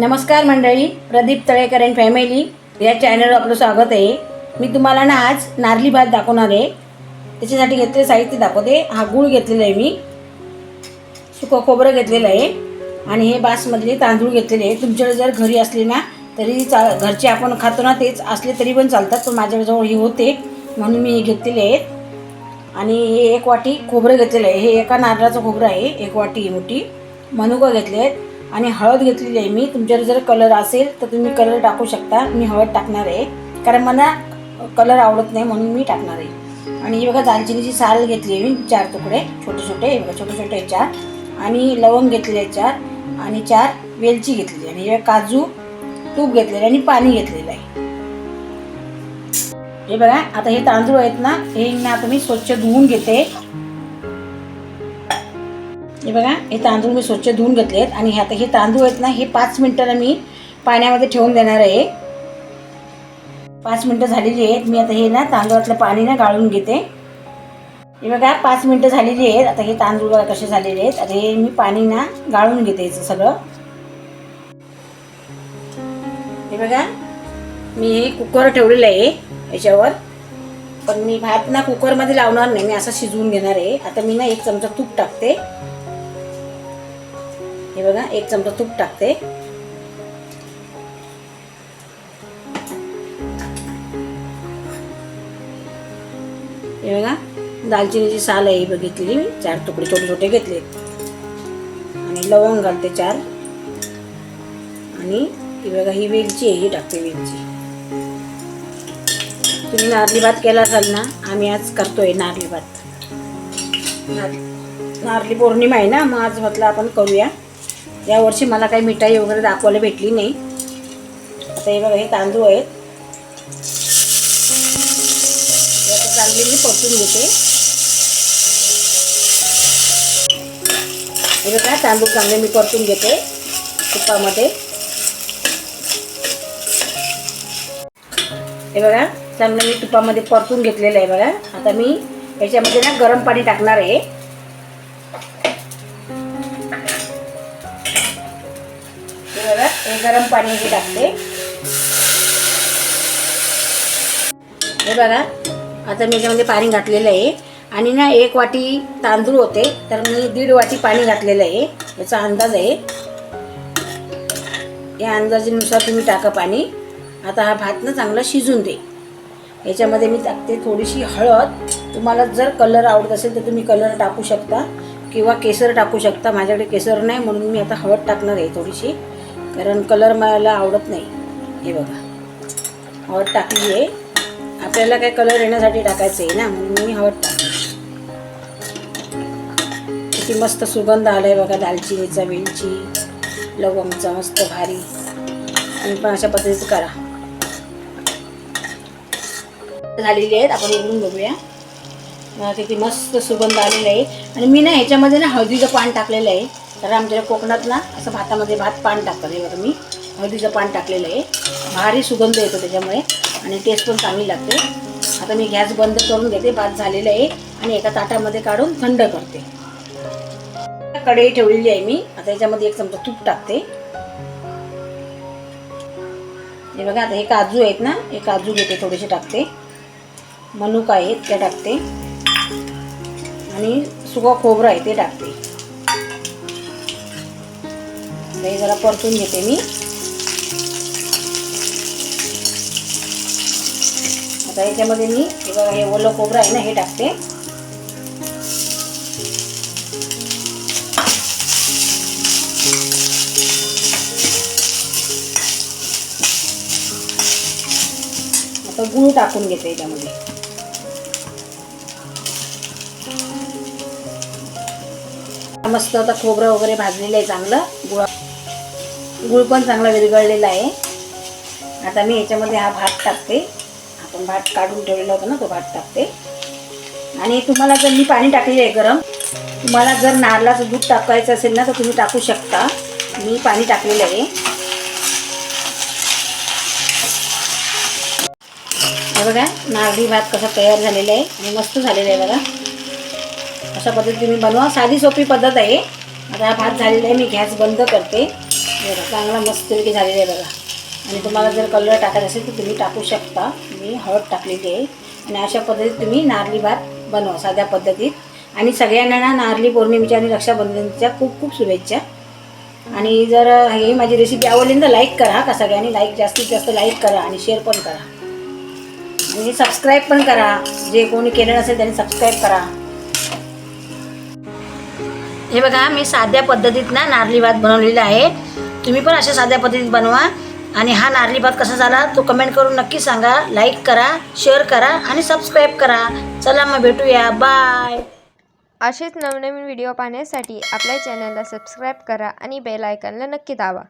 नमस्कार मंडळी Pradeep Talekar and family या चॅनलवर आपलं स्वागत आहे. मी तुम्हाला ना आज नारली भात दाखवणार आहे. त्याच्यासाठी घेतलेलं साहित्य दाखवते. हा गूळ घेतलेला आहे मी. सुकं खोबरं घेतलेलं आहे. आणि हे बासमधले तांदूळ घेतलेले आहे. तुमच्याकडे जर घरी असले ना तरी चा घरचे आपण खातो ना तेच असले तरी पण चालतात. पण माझ्याजवळ हे होते. म्हणून मी हे घेतलेले आहेत. आणि हे एक वाटी खोबरं घेतलेलं आहे. हे एका नारळाचं खोबरं आहे. एक वाटी मोठी. मनुका घेतले आहेत. आणि हळद घेतलेली आहे मी. तुमच्याकडे जर कलर असेल तर तुम्ही कलर टाकू शकता. मी हळद टाकणार आहे. कारण मला कलर आवडत नाही म्हणून मी टाकणार आहे. आणि ही बघा दालचिनीची साल घेतली आहे मी. चार तुकडे. छोटे छोटे. हे बघा छोटे छोटे चार आणि लवंग घेतलेले आहे चार आणि चार वेलची घेतलेली आहे. आणि हे काजू तूप घेतलेलं आणि पाणी घेतलेलं आहे. हे बघा आता हे तांदूळ आहेत ना हे ना आता मी स्वच्छ धुवून घेते. हे बघा हे तांदूळ मी स्वच्छ धुवून घेतले आहेत आणि आता हे तांदूळ आहेत ना हे पाच मिनटाला मी पाण्यामध्ये ठेवून देणार आहे. पाच मिनटं झालेली आहेत. मी आता हे ना तांदूळातलं पाणी ना गाळून घेते. हे बघा पाच मिनटं झालेली आहेत. आता हे तांदूळ बघा कसे झालेले आहेत. आता हे मी पाणी ना गाळून घेते याचं सगळं. हे बघा मी हे कुकर ठेवलेलं आहे याच्यावर. पण मी भात ना कुकरमध्ये लावणार नाही. मी असं शिजवून घेणार आहे. आता मी ना एक चमचा तूप टाकते. हे बघा एक चमचा तूप टाकते. हे बघा दालचिनीची साल आहे ही मी. चार तुकडे छोटे छोटे घेतले. आणि लवंग घालते चार. आणि ही बघा ही वेलची आहे ही टाकते वेलची. तुम्ही नारली भात केला असाल ना आम्ही आज करतोय नारली भात. नारली पौर्णिमा आहे ना मग आज म्हटलं आपण करूया. यावर्षी मला काही मिठाई वगैरे दाखवायला भेटली नाही. आता हे बघा हे तांदूळ आहेत. चांगले चांगली मी परतून घेते. हे बघा तांदूळ चांगले मी परतून घेते तुपामध्ये. हे बघा चांगलं मी तुपामध्ये परतून घेतलेलं आहे बघा. आता मी याच्यामध्ये ना गरम पाणी टाकणार आहे. गरम पाणी हे टाकते. हे बघा आता मी याच्यामध्ये पाणी घातलेलं आहे. आणि ना एक वाटी तांदूळ होते तर मी दीड वाटी पाणी घातलेलं आहे. याचा अंदाज आहे. या अंदाजानुसार तुम्ही टाका पाणी. आता हा भात ना चांगला शिजून दे. याच्यामध्ये मी टाकते थोडीशी हळद. तुम्हाला जर कलर आवडत असेल तर तुम्ही कलर टाकू शकता किंवा केसर टाकू शकता. माझ्याकडे केसर नाही म्हणून मी आता हळद टाकणार आहे थोडीशी. कारण कलर मला आवडत नाही. हे बघा. हळद टाकली आहे आपल्याला काय कलर येण्यासाठी टाकायचं आहे ना म्हणून मी हळद टाकली. किती मस्त सुगंध आला आहे बघा दालचिनीचा वेलची लवंगचा मस्त भारी. आणि पण अशा पद्धतीचं करा. झालेली आहेत आपण उघडून बघूया. किती मस्त सुगंध आलेला आहे. आणि मी ना ह्याच्यामध्ये ना हळदीचं पान टाकलेलं आहे. तर आमच्या कोकणात ना असं भातामध्ये भात पान टाकतात हे बघा मी हळदीचं पान टाकलेलं आहे. भारी सुगंध येतो त्याच्यामुळे आणि टेस्ट पण चांगली लागते. आता मी गॅस बंद करून घेते. भात झालेलं आहे आणि एका ताटामध्ये काढून थंड करते. कढई ठेवलेली आहे मी. आता याच्यामध्ये एक चमचा तूप टाकते. हे बघा आता हे काजू आहेत ना हे काजू घेते थोडेसे टाकते. मनुका आहेत त्या टाकते. आणि सुका खोबरं आहे ते टाकते. हे जरा परतून घेते मी. आता याच्यामध्ये मी हे बघा हे ओलं खोबरं आहे ना हे टाकते. आता गुळ टाकून घेते याच्यामध्ये. मस्त आता खोबरं वगैरे भाजलेलं आहे चांगलं. गुळा गुळ पण चांगला विरघळलेला आहे. आता मी याच्यामध्ये हा भात टाकते. आपण भात काढून ठेवलेला होता ना तो भात टाकते. आणि तुम्हाला जर मी पाणी टाकलेलं आहे गरम तुम्हाला जर नारळाचं दूध टाकायचं असेल ना तर तुम्ही टाकू शकता. मी पाणी टाकलेलं आहे. हे बघा नारळी भात कसा तयार झालेला आहे. आणि मस्त झालेला आहे बघा. अशा पद्धतीने बनवा. साधी सोपी पद्धत आहे. आता हा भात झालेला आहे मी गॅस बंद करते. बघा चांगला मस्तपैकी झालेला आहे बघा. आणि तुम्हाला जर कलर टाकायचा असेल तर तुम्ही टाकू शकता. मी हळद टाकलेली आहे. आणि अशा पद्धतीत तुम्ही नारली भात बनवा साध्या पद्धतीत. आणि सगळ्यांना ना नारली पौर्णिमेच्या आणि रक्षाबंधनच्या खूप खूप शुभेच्छा. आणि जर हे माझी रेसिपी आवडली तर लाईक करा का सगळ्यांनी लाईक जास्तीत जास्त लाईक करा आणि शेअर पण करा. आणि सबस्क्राईब पण करा. जे कोणी केलं नसेल त्यांनी सबस्क्राईब करा. हे बघा मी साध्या पद्धतीत ना नारली भात बनवलेला आहे. तुम्ही पण अशा साध्या पद्धतीत बनवा. आणि हा नारली भात कसा झाला तो कमेंट करून नक्की सांगा. लाईक करा शेअर करा आणि सबस्क्राईब करा. चला मग भेटूया. बाय असेच नवनवीन व्हिडिओ पाहण्यासाठी आपल्या चॅनलला सबस्क्राईब करा आणि बेल आयकनला नक्की दावा